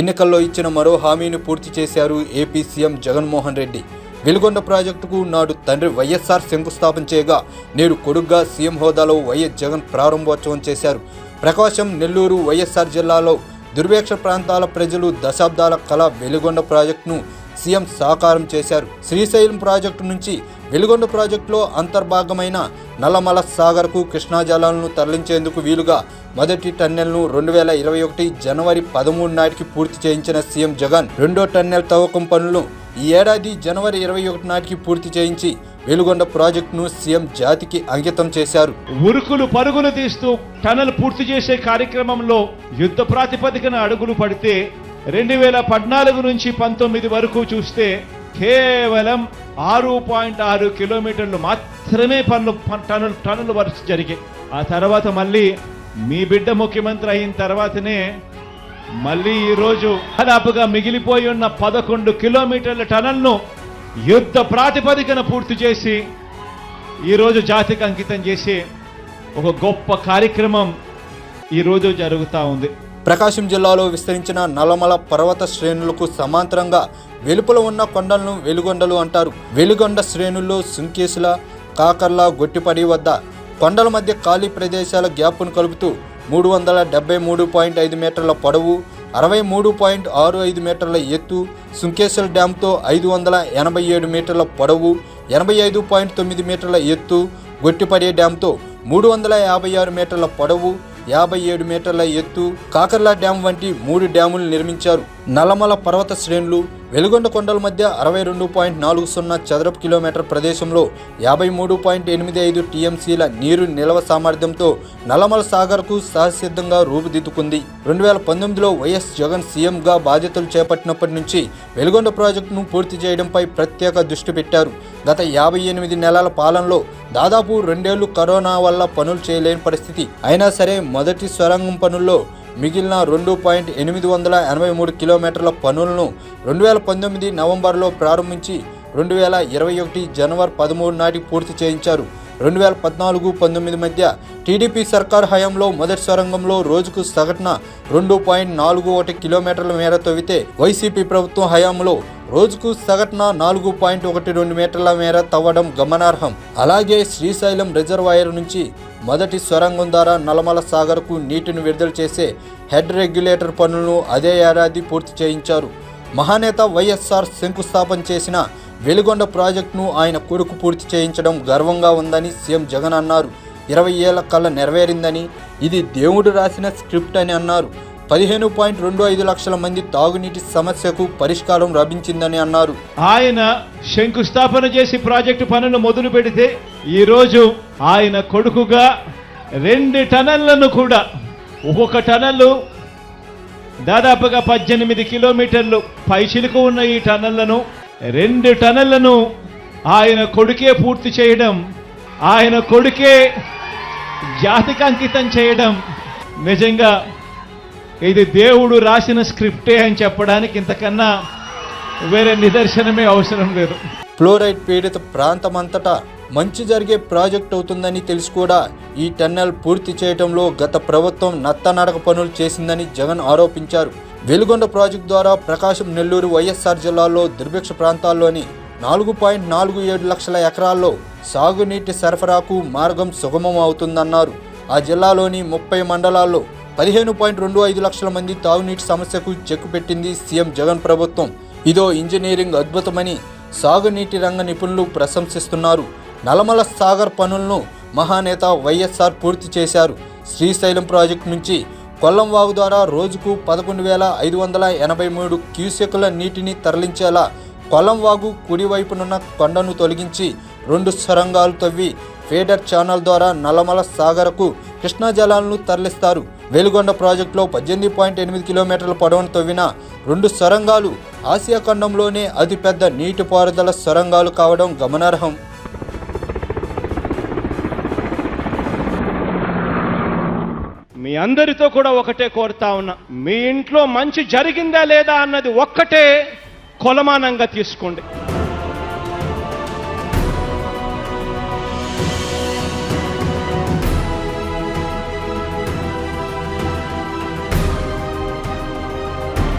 ఎన్నికల్లో ఇచ్చిన మరో హామీని పూర్తి చేశారు ఏపీ సీఎం జగన్మోహన్ రెడ్డి. వెలుగొండ ప్రాజెక్టుకు నాడు తండ్రి వైఎస్ఆర్ శంకుస్థాపన చేయగా నేడు కొడుగ్గా సీఎం హోదాలో వైఎస్ జగన్ ప్రారంభోత్సవం చేశారు. ప్రకాశం నెల్లూరు వైఎస్ఆర్ జిల్లాలో దుర్భిక్ష ప్రాంతాల ప్రజలు దశాబ్దాల కళ వెలుగొండ ప్రాజెక్టును సీఎం సాకారం చేశారు. శ్రీశైలం ప్రాజెక్టు నుంచి వెలుగొండ ప్రాజెక్టులో అంతర్భాగమైన నల్లమల సాగర్కు కృష్ణా జలాలను తరలించేందుకు వీలుగా మొదటి టన్నెల్ను రెండు వేల ఇరవై ఒకటి జనవరి పదమూడు నాటికి పూర్తి చేయించిన సీఎం జగన్ రెండో టన్నెల్ తవ్వకం పనులు ఈ ఏడాది జనవరి ఇరవై ఒకటి నాటికి పూర్తి చేయించి వెలుగొండ ప్రాజెక్టును సీఎం జాతికి అంకితం చేశారు. ఉరుకులు పరుగులు తీస్తూ టనల్ పూర్తి చేసే కార్యక్రమంలో యుద్ధ ప్రాతిపదికన అడుగులు పడితే రెండు వేల పద్నాలుగు నుంచి పంతొమ్మిది వరకు చూస్తే కేవలం ఆరు పాయింట్ ఆరు కిలోమీటర్లు మాత్రమే పనులు టన్నులు టనల్ టనల్ వర్క్స్ జరిగాయి ఆ తర్వాత మళ్ళీ మీ బిడ్డ ముఖ్యమంత్రి అయిన తర్వాతనే మళ్ళీ ఈరోజు దాదాపుగా మిగిలిపోయి ఉన్న పదకొండు కిలోమీటర్ల టనల్ను యుద్ధ ప్రాతిపదికన పూర్తి చేసి ఈరోజు జాతికి అంకితం చేసి ఒక గొప్ప కార్యక్రమం ఈరోజు జరుగుతూ ఉంది. ప్రకాశం జిల్లాలో విస్తరించిన నల్లమల పర్వత శ్రేణులకు సమాంతరంగా వెలుపల ఉన్న కొండలను వెలుగొండలు అంటారు. వెలుగొండ శ్రేణుల్లో సుంకేసుల కాకర్ల గొట్టిపడి వద్ద కొండల మధ్య ఖాళీ ప్రదేశాల గ్యాప్ను కలుపుతూ మూడు వందల డెబ్బై మూడు పాయింట్ ఐదు మీటర్ల పొడవు అరవై మూడు పాయింట్ ఆరు ఐదు మీటర్ల ఎత్తు సుంకేశ్వర్ డ్యాంతో ఐదు వందల ఎనభై ఏడు మీటర్ల పొడవు ఎనభై ఐదు పాయింట్ తొమ్మిది మీటర్ల ఎత్తు గొట్టిపడే డ్యాంతో మూడు వందల యాభై ఆరు మీటర్ల పొడవు యాభై ఏడు మీటర్ల ఎత్తు కాకర్లా డ్యాం వంటి మూడు డ్యాములు నిర్మించారు. నల్లమల పర్వత శ్రేణులు వెలుగొండ కొండల మధ్య అరవై రెండు పాయింట్ నాలుగు సున్నా చదరపు కిలోమీటర్ ప్రదేశంలో యాభై మూడు పాయింట్ ఎనిమిది ఐదు టీఎంసీల నీరు నిల్వ సామర్థ్యంతో నల్లమల సాగర్కు సహసిద్ధంగా రూపుదిద్దుకుంది. రెండు వేల పంతొమ్మిదిలో వైఎస్ జగన్ సీఎంగా బాధ్యతలు చేపట్టినప్పటి నుంచి వెలుగొండ ప్రాజెక్టును పూర్తి చేయడంపై ప్రత్యేక దృష్టి పెట్టారు. గత యాభై ఎనిమిది నెలల పాలనలో దాదాపు రెండేళ్ళు కరోనా వల్ల పనులు చేయలేని పరిస్థితి. అయినా సరే మొదటి సొరంగం పనుల్లో మిగిలిన రెండు పాయింట్ ఎనిమిది వందల ఎనభై మూడు కిలోమీటర్ల పనులను రెండు వేల పంతొమ్మిది నవంబర్లో ప్రారంభించి రెండు వేల ఇరవై ఒకటి జనవరి పదమూడు నాటికి పూర్తి చేయించారు. రెండు వేల పద్నాలుగు పంతొమ్మిది మధ్య టీడీపీ సర్కార్ హయాంలో మొదటి సొరంగంలో రోజుకు సగటున రెండు పాయింట్ నాలుగు ఒకటి కిలోమీటర్ల మేర తవ్వితే వైసీపీ ప్రభుత్వం హయాంలో రోజుకు సగటున నాలుగు పాయింట్ ఒకటి రెండు మీటర్ల మేర తవ్వడం గమనార్హం. అలాగే శ్రీశైలం రిజర్వాయర్ నుంచి మొదటి సొరంగం ద్వారా నల్లమల సాగర్కు నీటిని విడుదల చేసే హెడ్ రెగ్యులేటర్ పనులను అదే ఏడాది పూర్తి చేయించారు. మహానేత వైఎస్ఆర్ శంకుస్థాపన చేసిన వెలుగొండ ప్రాజెక్టును ఆయన కొడుకు పూర్తి చేయించడం గర్వంగా ఉందని సీఎం జగన్ అన్నారు. ఇరవై ఏళ్ళ కళ నెరవేరిందని ఇది దేవుడు రాసిన స్క్రిప్ట్ అని అన్నారు. పదిహేను పాయింట్ రెండు ఐదు లక్షల మంది తాగునీటి సమస్యకు పరిష్కారం లభించిందని అన్నారు. ఆయన శంకుస్థాపన చేసి ప్రాజెక్టు పనులు మొదలు పెడితే ఈరోజు ఆయన కొడుకుగా రెండు టనళ్ళను కూడా ఒక్కొక్క టనల్లు దాదాపుగా పద్దెనిమిది కిలోమీటర్లు పైచిలుకు ఉన్న ఈ టనళ్ళను రెండు టనళ్ళను ఆయన కొడుకే పూర్తి చేయడం ఆయన కొడుకే జాతికి అంకితం చేయడం నిజంగా ఇది దేవుడు రాసిన స్క్రిప్టే అని చెప్పడానికి ఇంతకన్నా వేరే నిదర్శనమే అవసరం లేదు. ఫ్లోరైడ్ పీడిత ప్రాంతమంతటా మంచి జరిగే ప్రాజెక్ట్ అవుతుందని తెలిసి కూడా ఈ టన్నెల్ పూర్తి చేయడంలో గత ప్రభుత్వం నత్తనడక పనులు చేసిందని జగన్ ఆరోపించారు. వెలుగొండ ప్రాజెక్టు ద్వారా ప్రకాశం నెల్లూరు వైఎస్ఆర్ జిల్లాలో దుర్భిక్ష ప్రాంతాల్లోని నాలుగు పాయింట్ నాలుగు ఏడు లక్షల ఎకరాల్లో సాగునీటి సరఫరాకు మార్గం సుగమం అవుతుందన్నారు. ఆ జిల్లాలోని ముప్పై మండలాల్లో పదిహేను పాయింట్ రెండు ఐదు లక్షల మంది తాగునీటి సమస్యకు చెక్ పెట్టింది సీఎం జగన్ ప్రభుత్వం. ఇదో ఇంజనీరింగ్ అద్భుతమని సాగునీటి రంగ నిపుణులు ప్రశంసిస్తున్నారు. నలమల సాగర్ పనులను మహానేత వైఎస్ఆర్ పూర్తి చేశారు. శ్రీశైలం ప్రాజెక్టు నుంచి కొల్లం వాగు ద్వారా రోజుకు పదకొండు వేల ఐదు వందల ఎనభై మూడు క్యూసెకుల నీటిని తరలించేలా కొల్లం వాగు కుడివైపునున్న కొండను తొలగించి రెండు సొరంగాలు తవ్వి ఫేడర్ ఛానల్ ద్వారా నల్లమల సాగరకు కృష్ణా జలాలను తరలిస్తారు. వెలుగొండ ప్రాజెక్టులో పద్దెనిమిది పాయింట్ ఎనిమిది కిలోమీటర్ల పొడవును తవ్విన రెండు సొరంగాలు ఆసియా ఖండంలోనే అతిపెద్ద నీటిపారుదల సొరంగాలు కావడం గమనార్హం. మీ అందరితో కూడా ఒకటే కోరుతా ఉన్నా మీ ఇంట్లో మంచి జరిగిందా లేదా అన్నది ఒక్కటే కొలమానంగా తీసుకోండి.